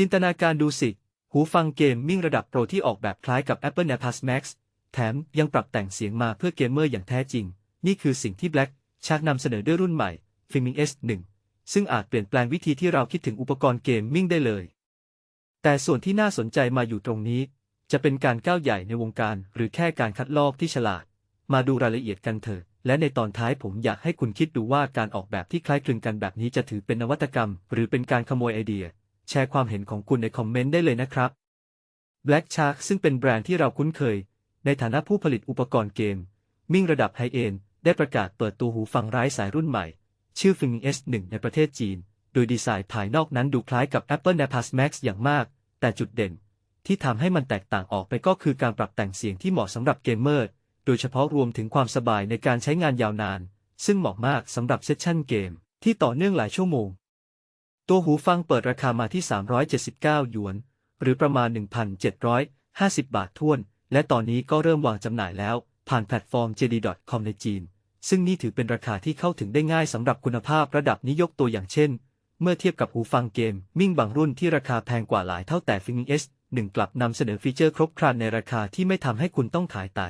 จินตนาการดูสิ หูฟังเกมมิ่งระดับโปรที่ออกแบบคล้ายกับ Apple AirPods Max แถมยังปรับแต่งเสียงมาเพื่อเกมเมอร์อย่างแท้จริง นี่คือสิ่งที่ Black Shark นำเสนอด้วยรุ่นใหม่ Filming S1 ซึ่งอาจเปลี่ยนแปลงวิธีที่เราคิดถึงอุปกรณ์เกมมิ่งได้เลย แต่ส่วนที่น่าสนใจมาอยู่ตรงนี้ จะเป็นการก้าวใหญ่ในวงการ หรือแค่การคัดลอกที่ฉลาด มาดูรายละเอียดกันเถอะ และในตอนท้ายผมอยากให้คุณคิดดูว่าการออกแบบที่คล้ายคลึงกันแบบนี้จะถือเป็นนวัตกรรม หรือเป็นการขโมยไอเดีย แชร์ความเห็นของคุณในคอมเมนต์ได้เลยนะครับ Black Shark ซึ่งเป็นแบรนด์ที่เราคุ้นเคย ในฐานะผู้ผลิตอุปกรณ์เกม มิ่งระดับไฮเอนด์ได้ประกาศเปิดตัวหูฟังไร้สายรุ่นใหม่ ชื่อ Fing S1 ในประเทศจีน โดยดีไซน์ภายนอกนั้นดูคล้ายกับ Apple AirPods Max อย่างมาก แต่จุดเด่น ที่ทำให้มันแตกต่างออกไปก็คือการปรับแต่งเสียงที่เหมาะสำหรับเกมเมอร์ โดยเฉพาะรวมถึงความสบายในการใช้งานยาวนาน ซึ่งเหมาะมากสำหรับเซสชั่นเกมที่ต่อเนื่องหลายชั่วโมง ตัวหูฟังเปิดราคามาที่ 379 หยวน หรือประมาณ 1,750 บาทท้วน และตอนนี้ก็เริ่มวางจำหน่ายแล้ว ผ่านแพลตฟอร์ม JD.com ในจีน ซึ่งนี่ถือเป็นราคาที่เข้าถึงได้ง่ายสำหรับคุณภาพระดับนี้ยกตัวอย่างเช่น เมื่อเทียบกับหูฟังเกม มิ่งบางรุ่นที่ราคาแพงกว่าหลายเท่าแต่ Fing S 1กลับนำเสนอฟีเจอร์ครบครันในราคาที่ไม่ทำให้คุณต้องขายไต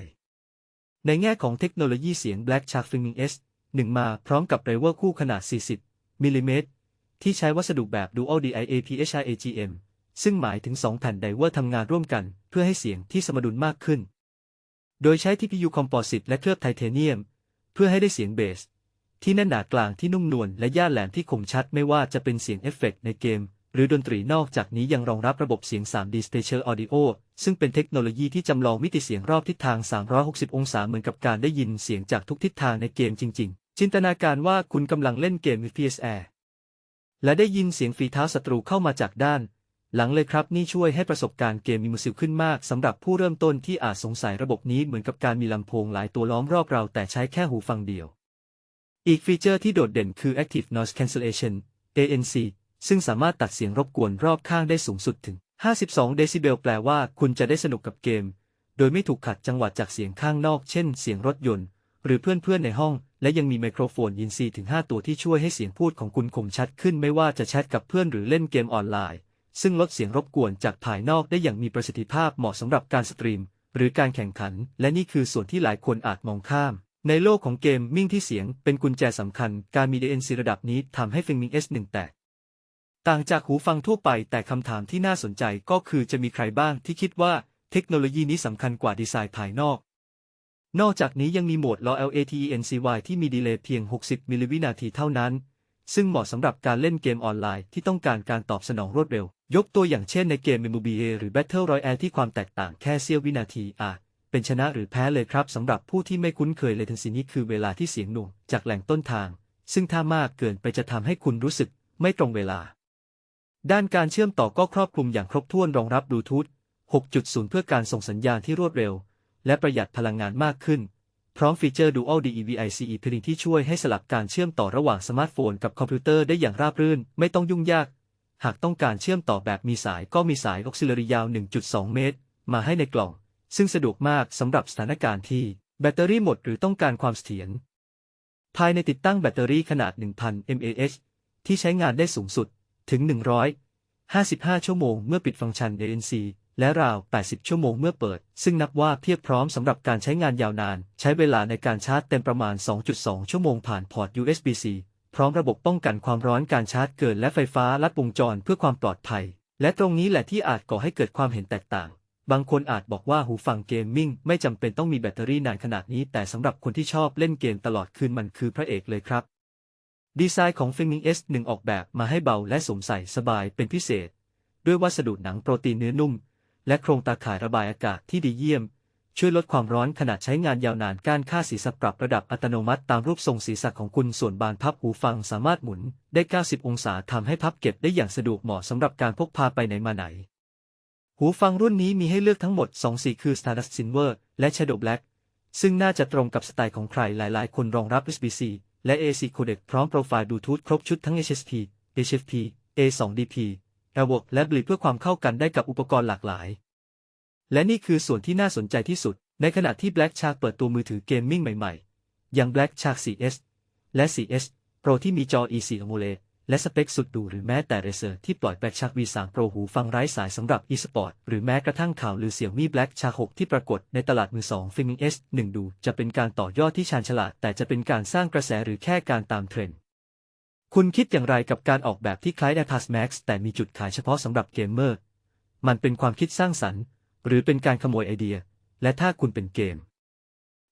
ในแง่ของเทคโนโลยีเสียง Black Shark Fing S 1มาพร้อมกับไรเวอร์คู่ขนาด 40มิลลิเมตร ที่ใช้วัสดุแบบ Dual DIA PHI AGM ซึ่งหมายถึง 2 แผ่นไดเวอร์ทำงานร่วมกัน เพื่อให้เสียงที่สมดุลมากขึ้น โดยใช้ TPU Composite และเคลือบไทเทเนียม เพื่อให้ได้เสียงเบส ที่แน่นหนากลางที่นุ่มนวลและย่าแหลมที่คมชัดไม่ว่าจะเป็นเสียงเอฟเฟกต์ในเกม หรือดนตรีนอกจากนี้ยังรองรับระบบเสียง 3D Spatial Audio ซึ่งเป็นเทคโนโลยีที่จำลองมิติเสียงรอบทิศทาง 360 องศาเหมือนกับการได้ยินเสียงจากทุกทิศทางในเกมจริง ๆ จินตนาการว่าคุณกำลังเล่นเกม FPS Air และได้ยินเสียงฝีเท้าศัตรูเข้ามาจากด้าน หลังเลยครับนี่ช่วยให้ประสบการณ์เกมมีมือสิวขึ้นมากสำหรับผู้เริ่มต้นที่อาจสงสัยระบบนี้เหมือนกับการมีลำโพงหลายตัวล้อมรอบเราแต่ใช้แค่หูฟังเดียว อีกฟีเจอร์ที่โดดเด่นคือ Active Noise Cancellation ANC ซึ่งสามารถตัดเสียงรบกวนรอบข้างได้สูงสุดถึง 52 เดซิเบลแปลว่าคุณจะได้สนุกกับเกม โดยไม่ถูกขัดจังหวะจากเสียงข้างนอก เช่น เสียงรถยนต์ หรือเพื่อนๆในห้อง และยังมีไมโครโฟนยินซีถึง 5 ตัวที่ช่วยให้เสียงพูดของคุณคมชัดขึ้นไม่ว่าจะแชทกับเพื่อนหรือเล่นเกมออนไลน์ ซึ่งลดเสียงรบกวนจากภายนอกได้อย่างมีประสิทธิภาพเหมาะสำหรับการสตรีม หรือการแข่งขัน และนี่คือส่วนที่หลายคนอาจมองข้าม ในโลกของเกมมิ่งที่เสียงเป็นกุญแจสำคัญ การมี ANC ระดับนี้ทำให้ Fingming S1 แตกต่างจากหูฟังทั่วไปแต่คำถามที่น่าสนใจก็คือจะมีใครบ้างที่คิดว่าเทคโนโลยีนี้สำคัญกว่าดีไซน์ภายนอก นอกจากนี้ยังมีโหมด LAW LATENCY ที่มีดีเลย์เพียง 60 มิลลิวินาทีเท่านั้น ซึ่งเหมาะสำหรับการเล่นเกมออนไลน์ที่ต้องการการตอบสนองรวดเร็ว ยกตัวอย่างเช่นในเกม MMORPG หรือ Battle Royale ที่ความแตกต่างแค่เสี้ยววินาทีอาจเป็นชนะหรือแพ้เลยครับสำหรับผู้ที่ไม่คุ้นเคย latency นี้คือเวลาที่เสียงหน่วงจากแหล่งต้นทาง ซึ่งถ้ามากเกินไปจะทำให้คุณรู้สึกไม่ตรงเวลา ด้านการเชื่อมต่อก็ครอบคลุมอย่างครบถ้วนรองรับบลูทูธ6.0 เพื่อการส่งสัญญาณที่รวดเร็ว และประหยัดพลังงานมากขึ้น พร้อมฟีเจอร์ Dual DEVI-CE Pairing ที่ช่วยให้สลับการเชื่อมต่อระหว่างสมาร์ทโฟนกับคอมพิวเตอร์ได้อย่างราบรื่น ไม่ต้องยุ่งยาก หากต้องการเชื่อมต่อแบบมีสายก็มีสาย auxiliary ยาว 1.2 เมตร มาให้ในกล่อง ซึ่งสะดวกมากสำหรับสถานการณ์ที่แบตเตอรี่หมดหรือต้องการความเสถียรภายในติดตั้งแบตเตอรี่ขนาด 1,000 mAh ที่ใช้งานได้สูงสุดถึง155 ชั่วโมงเมื่อปิดฟังก์ชัน ANC และราว 80 ชั่วโมงเมื่อเปิด ซึ่งนับว่าเพียบพร้อมสำหรับการใช้งานยาวนาน ใช้เวลาในการชาร์จเต็มประมาณ 2.2 ชั่วโมงผ่านพอร์ต USB-C พร้อมระบบป้องกันความร้อนการชาร์จเกินและไฟฟ้าลัดวงจรเพื่อความปลอดภัย และตรงนี้แหละที่อาจก่อให้เกิดความเห็นแตกต่าง บางคนอาจบอกว่าหูฟังเกมมิ่งไม่จำเป็นต้องมีแบตเตอรี่นานขนาดนี้ แต่สำหรับคนที่ชอบเล่นเกมตลอดคืนมันคือพระเอกเลยครับ ดีไซน์ของ Flaming S1 ออกแบบมาให้เบาและสวมใส่สบายเป็นพิเศษ ด้วยวัสดุหนังโปรตีนเนื้อนุ่ม และโครงตาข่ายระบายอากาศที่ดีเยี่ยม ช่วยลดความร้อนขณะใช้งานยาวนานการค่าศีรษะปรับระดับอัตโนมัติตามรูปทรงศีรษะของคุณส่วนบานพับหูฟังสามารถหมุนได้ 90 องศาทำให้พับเก็บได้อย่างสะดวกเหมาะสำหรับการพกพาไปไหนมาไหน หูฟังรุ่นนี้มีให้เลือกทั้งหมด 2 สีคือ Stardust Silver และ Shadow Black ซึ่งน่าจะตรงกับสไตล์ของใครหลาย ๆ คนรองรับ USB-C และ AC codec พร้อมโปรไฟล์บลูทูธครบชุดทั้ง HSP HFP A2DP AirWalk และ b l i เพื่อความเข้ากันได้กับอุปกรณ์หลากหลาย และนี่คือส่วนที่น่าสนใจที่สุด ในขณะที่ Black Shark เปิดตัวมือถือเกมมิ่งใหม่ๆ อย่าง Black Shark 4S และ 4S Pro ที่มีจอ E4 AMOLED และสเปคสุดหรูหรือแม้แต่เรเซอร์ที่ปล่อยแบล็กชัก V3 Pro หูฟังไร้สายสำหรับ e-sport หรือแม้กระทั่งข่าวลือเสี่ยวมี่ Black Shark 6 ที่ปรากฏในตลาดมือสอง Filming S1 ดู จะเป็นการต่อยอดที่ชาญฉลาด แต่จะเป็นการสร้างกระแสหรือแค่การตามเทรนด์ คุณคิดอย่างไรกับการออกแบบที่คล้าย AirPods Max แต่มีจุดขายเฉพาะสำหรับเกมเมอร์ มันเป็นความคิดสร้างสรรค์ หรือเป็นการขโมยไอเดีย และถ้าคุณเป็นเกม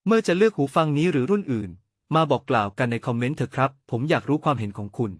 เมื่อจะเลือกหูฟังนี้หรือรุ่นอื่น มาบอกกล่าวกันในคอมเมนต์เถอะครับ ผมอยากรู้ความเห็นของคุณ